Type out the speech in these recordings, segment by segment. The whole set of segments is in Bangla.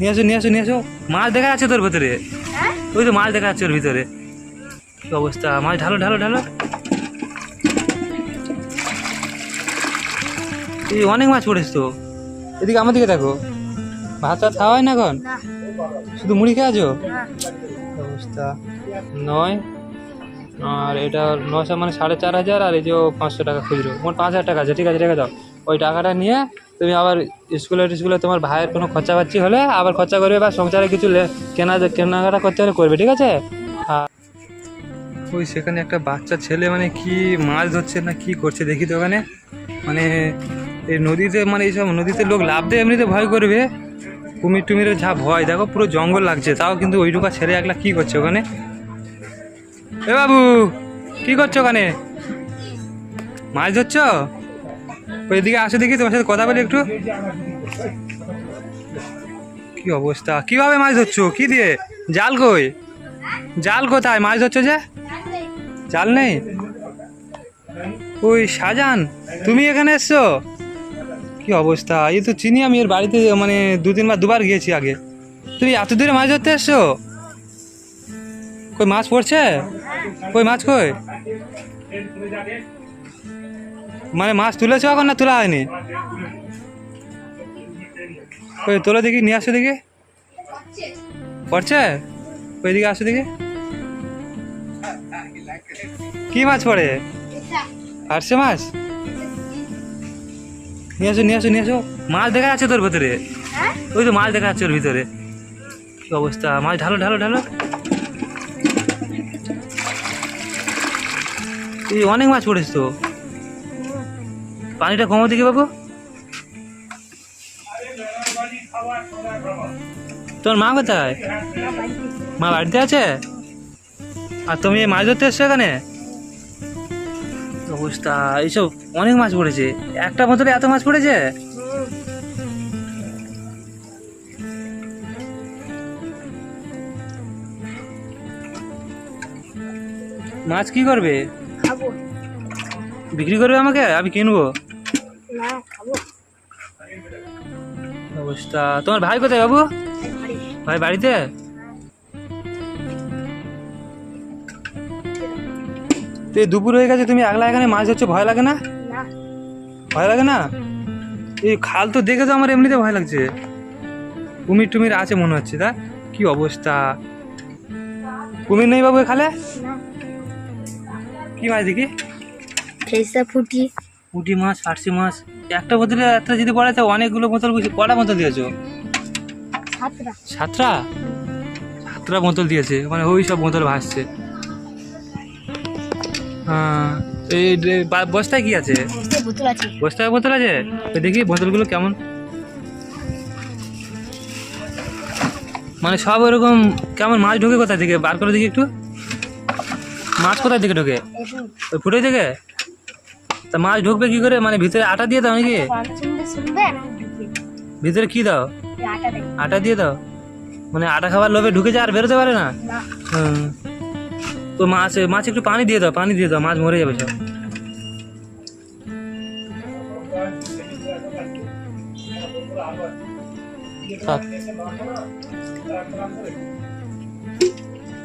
নিয়ে আসো নিয়ে আসো নিয়ে আসো। মাছ দেখা যাচ্ছে তোর ভেতরে। হ্যাঁ? ওই তো মাছ দেখা যাচ্ছে ওর ভিতরে। কি অবস্থা? মাছ ঢালো ঢালো ঢালো। এই অনেক মাছ পড়েছে তো। এদিকে আমার দিকে দেখো। ভাত টাত খাওয়া হয় না এখন? শুধু মুড়ি কি অবস্থা? নয়। আর এটা নশো মানে সাড়ে চার হাজার আর এই যে পাঁচশো টাকা খুচরো। মোট পাঁচ হাজার টাকা আছে। ঠিক আছে রেখে দাও। ওই টাকাটা নিয়ে তুমি আবার স্কুলে টিস্কুলে তোমার ভাইয়ের কোনো খরচা পাচ্ছি হলে আবার খরচা করবে বা সংসারে কিছু কেনা, কেনাকাটা করতে হলে করবে, ঠিক আছে? ওই সেখানে একটা বাচ্চা ছেলে মানে কি মাছ ধরছে না কি করছে দেখি তো ওখানে? মানে এই নদীতে মানে এইসব নদীতে লোক লাভ দেয়, এমনিতে ভয় করবে। কুমির টুমিরের যা ভয়, দেখো পুরো জঙ্গল লাগছে, তাও কিন্তু ওইটুকা ছেলে একলা কি করছে ওখানে? এ বাবু, কি করছ ওখানে? মাছ ধরছ? ওই দিকে আসো দেখি, তোমার সাথে কথা বলি একটু। কি অবস্থা? কীভাবে মাছ ধরছো? কি দিয়ে? জাল কই? জাল কোথায়? মাছ ধরছো যে? জাল নেই? ওই শাহজাহান, তুমি এখানে এসছো? কি অবস্থা? এই তো চিনি আমি এর বাড়িতে মানে দু তিনবার দুবার গিয়েছি আগে। তুমি এত দূরে মাছ ধরতে এসছো? কই মাছ পড়ছে? কই মাছ কই? মানে মাছ তুলেছো এখন না তোলা হয়নি? কই তোলো দেখি নিয়ে আসো দেখি। পড়ছে? ওই দিকে আসো দেখি। কি মাছ পড়ে? পারছে মাছ? নিয়ে আসো নিয়ে আসো নিয়ে আসো। মাছ দেখা যাচ্ছে তোর ভেতরে। হ্যাঁ? ওই তো মাছ দেখা যাচ্ছে ওর ভিতরে। কি অবস্থা? মাছ ঢালো ঢালো ঢালো। এই অনেক মাছ পড়েছে তো। পানিটা কমো দেখি বাবু। তোর মা কোথায়? মা বাড়িতে আছে? আর তুমি মাছ ধরতে এসছো এখানে? অবস্থা? এইসব অনেক মাছ পড়েছে। একটা বোতলে এত মাছ পড়েছে? মাছ কি করবে? বিক্রি করবে আমাকে? আমি কিনবো? না খাব। অবস্থা? তোমার ভাই কোথায় বাবু? ভাই বাড়িতে? দুপুর হয়ে গেছে তুমি একলা এখানে মাছ ধরছো ভয় লাগে না? ভয় লাগে না? এই খাল তো দেখে তো আমার এমনিতে ভয় লাগছে। কুমির টুমির আছে মনে হচ্ছে তা? কি অবস্থা? কুমির নেই বাবু খালে কি মাছ দেখি? ফুটি পুঁটি মাছ ফার্সি মাছ একটা বোতলে একটা যদি পড়ে তো অনেকগুলো বোতল কটা বোতল দিয়েছ? সাতটা। সাতটা? বোতল দিয়েছে মানে ওই সব বোতল ভাসছে। হ্যাঁ এই বস্তায় কি আছে? বসতে বোতল আছে। বস্তায় বোতল আছে? তো দেখি বোতলগুলো কেমন। মানে সব ওরকম কেমন মাছ ঢোকে কোথা থেকে বার করে দেখি একটু। মাছ কোথায় থেকে ঢোকে? ওই ফুটে থেকে? তা মাছ ঢুকবে কি করে? মানে ভিতরে আটা দিয়ে দাও নাকি। ভিতরে কি দাও? আটা দিয়ে দাও। মানে আটা খাবার লোভে ঢুকে যায় আর বেরোতে পারে না? তো মাছ মাছ একটু পানি দিয়ে দাও পানি দিয়ে দাও মাছ মরে যাবে সব।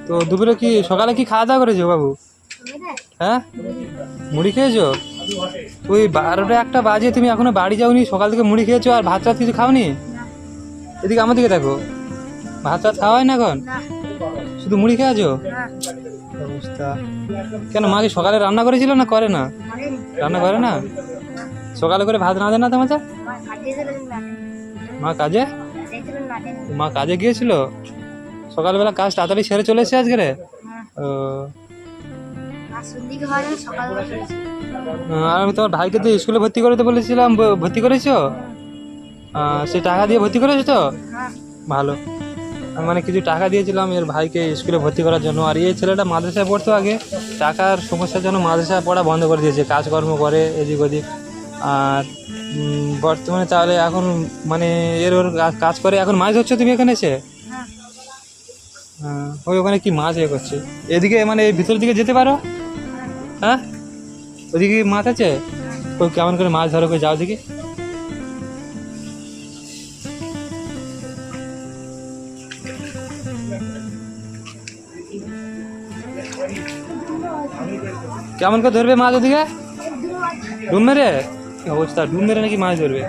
তো দুপুরে কি সকালে কি খাওয়া দাওয়া করেছ বাবু? হ্যাঁ? মুড়ি খেয়েছো? ওই বারোটা একটা বাজে তুমি এখনও বাড়ি যাওনি সকাল থেকে মুড়ি খেয়েছো আর ভাত কিছু খাওনি? এদিকে আমার দিকে দেখো। ভাত টাত খাওয়া হয় না এখন? শুধু মুড়ি খেয়েছো? অবস্থা। কেন মা কি সকালে রান্না করেছিল না করে না? রান্না করে না? সকালে করে ভাত রাঁধে না ছিল না। মা কাজে? মা কাজে গিয়েছিল? সকালবেলা কাজ তাড়াতাড়ি সেরে চলে এসেছে আজকে রে? হ্যাঁ। ও। সকালবেলা। আর আমি তোমার ভাইকে তো স্কুলে ভর্তি করতে বলেছিলাম ভর্তি করেছ? সে টাকা দিয়ে ভর্তি করেছ তো? ভালো। মানে কিছু টাকা দিয়েছিলাম এর ভাইকে স্কুলে ভর্তি করার জন্য। আর এই ছেলেটা মাদ্রাসায় পড়তো আগে। টাকার সমস্যার জন্য মাদ্রাসায় পড়া বন্ধ করে দিয়েছে। কাজকর্ম করে, এদিক ওদিক। আর বর্তমানে তাহলে এখন মানে এর ওর কাজ- করে। এখন মাছ ধরছো তুমি এখানে এসে? হ্যাঁ। ওই ওখানে কি মাছ এ করছে? এদিকে মানে ভিতরের দিকে যেতে পারো? হ্যাঁ? ওদিকে মাছ আছে? ওই কেমন করে মাছ ধরো করে যাও দেখি। কেমন করে ধরবে মাছ ওদিকে? ডুম মেরে? অবস্থা ডুম মেরে নাকি মাছ ধরবে?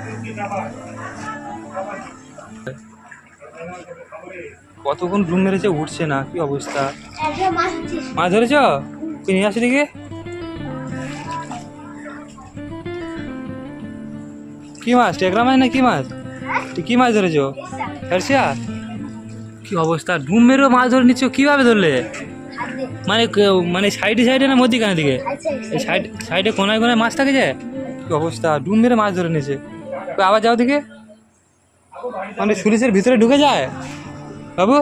কতক্ষণ ডুম মেরেছে উঠছে না কি অবস্থা? মাছ ধরেছ। নিয়ে আসো দিকে কি মাছ? টেকরা মাছ না কি মাছ? কি মাছ ধরেছো? ফেরসিয়া কি অবস্থা? ডুম মেরেও মাছ ধরে নিচ্ছ? কীভাবে ধরলে? মানে মানে সাইডে সাইডে না মধ্যিখানে দিকে? সাইড, সাইডে কোনায় কোনায় মাছ থাকে যে? কি অবস্থা? ডুম মেরে মাছ ধরে নিয়েছে। আবার যাও দিকে। মানে সুলিশের ভিতরে ঢুকে যায়? বাবু,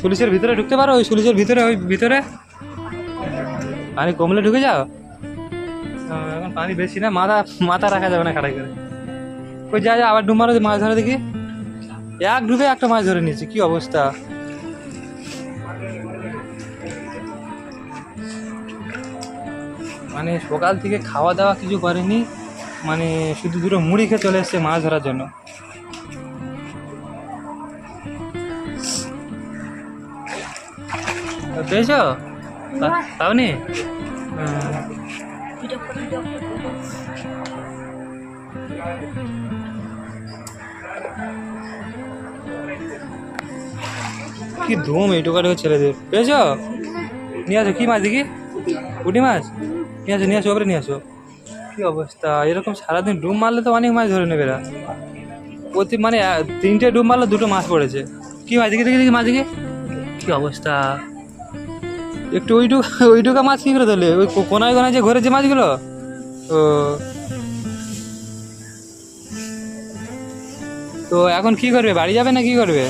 সুলিশের ভিতরে ঢুকতে পারো? ওই সুলিশের ভিতরে, ওই ভিতরে? পানি কমলে ঢুকে যাও? এখন পানি বেশি না, মাথা মাথা রাখা যাবে না খাড়াই করে। ওই যা যা আবার ডুব মারো মাছ ধরে দেখি। এক ডুবে একটা মাছ ধরে নিয়েছি কি অবস্থা? মানে সকাল থেকে খাওয়া দাওয়া কিছু করেনি মানে শুধু দুটো মুড়ি খেয়ে চলে এসছে মাছ ধরার জন্য। পেয়েছ? পা- পাওনি হুম। কি ধুম এইটুকাটুকু ছেলেদের পেয়েছ? নিয়ে আসো, কি মাছ দেখি? পুঁটি মাছ? নিয়ে আসো নিয়ে আসো, ওপরে নিয়ে আসো। কি অবস্থা? এরকম সারাদিন ডুব মারলে তো অনেক মাছ ধরে নেবে প্রতি মানে তিনটে ডুব মারলে দুটো মাছ পড়েছে। কি মাছ দেখি দেখি দেখি, মাছ দেখি। কি অবস্থা? একটু ওইটুকু ওইটুকা মাছ কি করে ধরলে? ওই কোনায় কোনায় যে ঘরে যে মাছগুলো? ও। তো এখন কি করবে? বাড়ি যাবে না কি করবে?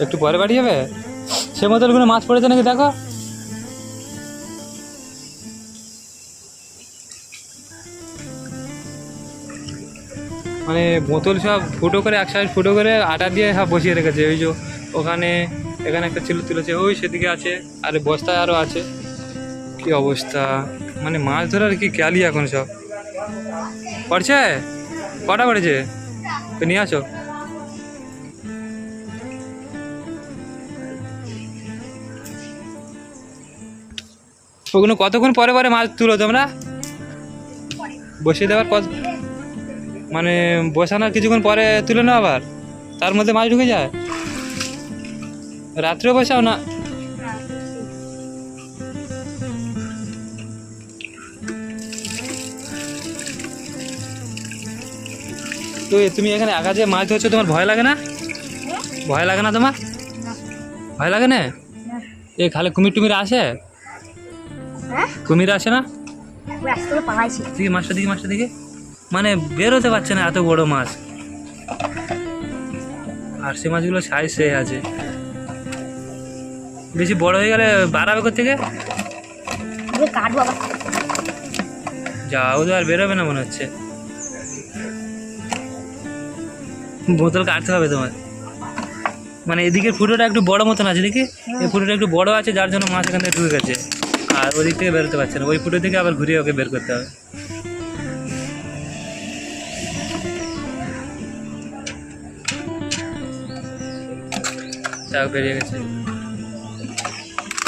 একটু পরে বাড়ি যাবে? সে বোতলগুলো মাছ পড়েছে নাকি দেখো। মানে বোতল সব ফুটো করে, এক সাইড ফুটো করে আটা দিয়ে সব বসিয়ে রেখেছে। ওই যে ওখানে, এখানে একটা ছিল তুলেছে, ওই সেদিকে আছে, আর বস্তায় আরও আছে। কি অবস্থা? মানে মাছ ধরার কি ক্যালি এখন সব। পড়ছে? কটা পড়েছে? তো নিয়ে আসো। ওগুলো কতক্ষণ পরে পরে মাছ তুলো তোমরা? বসিয়ে দেওয়ার কত মানে বসানোর কিছুক্ষণ পরে তুলে নাও আবার? তার মধ্যে মাছ ঢুকে যায়? রাত্রেও বসাও না? তো তুমি এখানে একা যে মাছ ধরছো তোমার ভয় লাগে না? ভয় লাগে না তোমার? ভয় লাগে না? এ খালে কুমির টুমির আসে? হ্যাঁ কুমির আসে না? দিকে মাছটা দিকে মাছটা দিকে মানে বেরোতে পারছে না এত বড় মাছ। আর সে মাছগুলো সাইজ সে আছে। বেশি বড় হয়ে গেলে বাড়াবে কোথা থেকে ওকে কাটবো আবার। যা ও তো আর বেরোবে না মনে হচ্ছে। বোতল কাটতে হবে তোমার। মানে এদিকের ফুটোটা একটু বড় মতন আছে দেখি এই ফুটোটা একটু বড় আছে যার জন্য মাছ এখান থেকে ঢুকে গেছে। আর ওদিক থেকে বেরোতে পারছে না। ওই ফুটো থেকে আবার ঘুরিয়ে ওকে বের করতে হবে।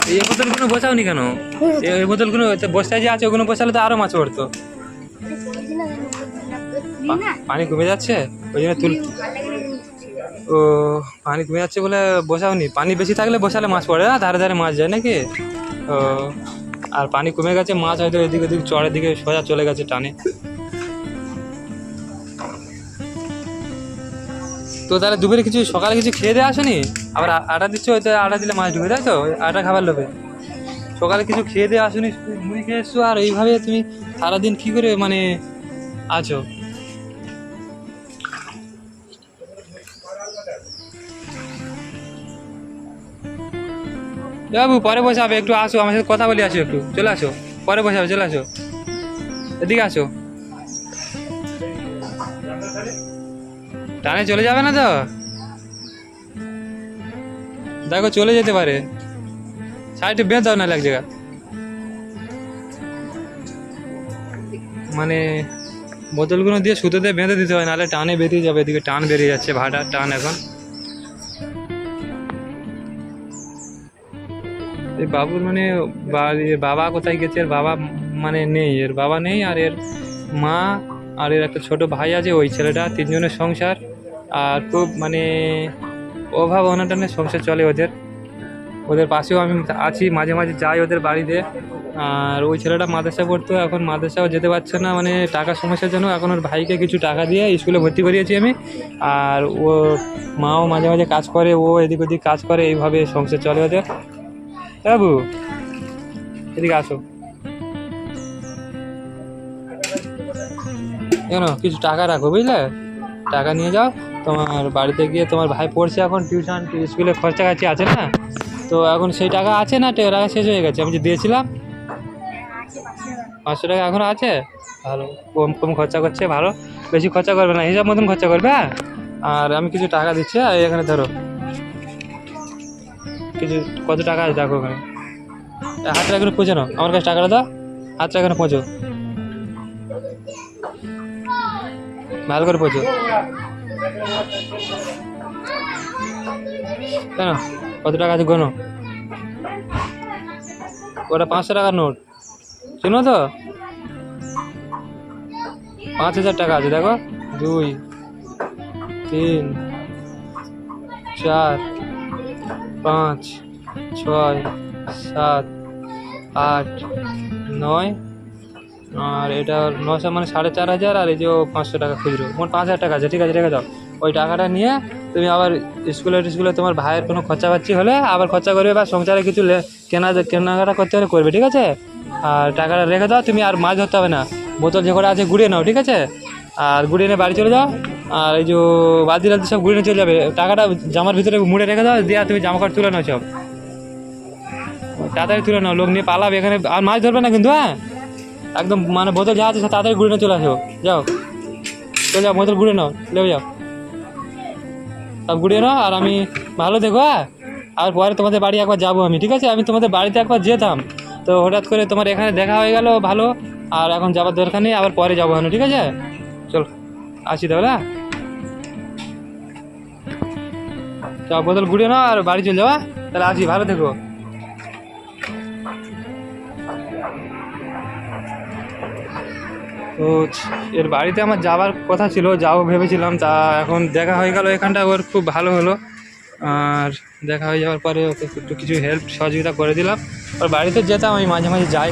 এই বসাওনি কেন? এই- যে আছে, ওগুলো বসালে তো আরও মাছ পড়তো। পানি কমে যাচ্ছে? ওই জন্য ও, পানি কমে যাচ্ছে বলে বসাওনি। পানি বেশি থাকলে বসালে মাছ পড়ে না? ধারে ধারে মাছ যায় নাকি? ও। আর পানি কমে গেছে, মাছ হয়তো এদিক ওদিক চড়ের দিকে সোজা চলে গেছে টানে। তো তাহলে দুপুরে কিছু, সকালে কিছু খেয়ে দিয়ে আসেনি? আবার আটা দিচ্ছ হয়তো আটা দিলে মাছ ঢুকে, তাই তো? আটা খাবার লোভে। সকালে কিছু খেয়ে দিয়ে আসুনি, মুড়ি খেয়ে এসছো, আর এইভাবে তুমি সারাদিন কী করে মানে আছো? বাবু, পরে বসাবে একটু আসো, আমার সাথে কথা বলি আসো একটু। চলে আসো, পরে বসাবে চলে আসো। এদিকে আসো। টানে চলে যাবে না তো? দেখো, চলে যেতে পারে। সাইডে বেঁধ দাও না এক জায়গা। মানে বোতলগুলো দিয়ে সুতো দিয়ে বেঁধে দিতে হয়, নাহলে টানে বেরিয়ে যাবে, এদিকে টান বেরিয়ে যাচ্ছে, ভাটা টান এখন। এই বাবুর মানে বাবা কোথায় গেছে? এর বাবা মানে নেই। এর বাবা নেই আর এর মা আর এর একটা ছোট ভাই আছে, ওই ছেলেটা। তিনজনের সংসার। আর খুব মানে অভাব অনটনের সংসার চলে ওদের। ওদের পাশেও আমি আছি, মাঝে মাঝে যাই ওদের বাড়িতে। আর ওই ছেলেটা মাদ্রাসা পড়তো, এখন মাদ্রাসাও যেতে পারছে না। মানে টাকা সমস্যার জন্য এখন ওর ভাইকে কিছু টাকা দিয়ে স্কুলে ভর্তি করিয়েছি আমি। আর ও মাও মাঝে মাঝে কাজ করে, ও এদিক ওদিক কাজ করে, এইভাবে সংসার চলে ওদের। বাবু এদিকে আসো। কেন, কিছু টাকা রাখো বুঝলে? টাকা নিয়ে যাও। তোমার বাড়িতে গিয়ে তোমার ভাই পড়ছে এখন টিউশন স্কুলে খরচা কাছে আছে না? তো এখন সেই টাকা আছে না টাকা শেষ হয়ে গেছে? আমি যে দিয়েছিলাম, পাঁচশো টাকা এখন আছে? ভালো, কম কম খরচা করছে, ভালো। বেশি খরচা করবে না, হিসাব মতন খরচা করবে হ্যাঁ? আর আমি কিছু টাকা দিচ্ছি আর এখানে ধরো। কিছু কত টাকা আছে দেখো ওখানে এ, হাতটা এখানে পৌঁছে নাও। আমার কাছে টাকাটা দাও হাতটা এখানে পৌঁছো। ভালো করে পৌঁছো। কেন? কত টাকা আছে গোনো? ওটা পাঁচশো টাকার নোট। চিনো তো? পাঁচ হাজার টাকা আছে দেখো। দুই তিন চার পাঁচ, ছয়, সাত, আট, নয়। আর এটা নশো মানে সাড়ে চার হাজার, আর এই যে পাঁচশো টাকা খুচরো। মোট পাঁচ হাজার টাকা আছে। ঠিক আছে, রেখে দাও। ওই টাকাটা নিয়ে তুমি আবার স্কুলে টিস্কুলে তোমার ভাইয়ের কোনো খরচা পাচ্ছি হলে আবার খরচা করবে বা সংসারে কিছু কেনা, কেনাকাটা করতে হলে করবে। ঠিক আছে? আর টাকাটা রেখে দাও। তুমি আর মাছ ধরতে হবে না। বোতল যে কটা আছে গুড়িয়ে নাও। ঠিক আছে? আর গুড়িয়ে নিয়ে বাড়ি চলে যাও। আর এই যে বালতি টালতি সব ঘুরে চলে যাবে। টাকাটা জামার ভিতরে মুড়ে রেখে দাও, দিয়ে তুমি জামা কাপড় তুলে নাও সব। তাড়াতাড়ি তুলে নাও, লোক নিয়ে পালাবে এখানে। আর মাছ ধরবে না কিন্তু হ্যাঁ? একদম মানে বোতল যা আছে তাড়াতাড়ি ঘুরে নিয়ে চলে আসো। যাও। চলে যাও, বোতল ঘুরে নাও লেবে যাও। সব গুড়িয়ে নাও, আর আমি ভালো দেখো হ্যাঁ? আর পরে তোমাদের বাড়ি একবার যাব আমি, ঠিক আছে? আমি তোমাদের বাড়িতে একবার যেতাম। তো হঠাৎ করে তোমার এখানে দেখা হয়ে গেল ভালো, আর এখন যাবার দরকার নেই, আবার পরে যাব আমি, ঠিক আছে? চল। আসি তাহলে হ্যাঁ? চল বোতল গুড়িয়ে নাও আর বাড়ি চলে যাওয়া তাহলে আসি, ভালো থেকো। তো এর বাড়িতে আমার যাওয়ার কথা ছিল, যাও ভেবেছিলাম, তা এখন দেখা হয়ে গেল এখানটা, ওর খুব ভালো হলো। আর দেখা হয়ে যাওয়ার পরে ওকে একটু কিছু হেল্প সহযোগিতা করে দিলাম। ওর বাড়িতে যেতাম, আমি মাঝে মাঝে যাই।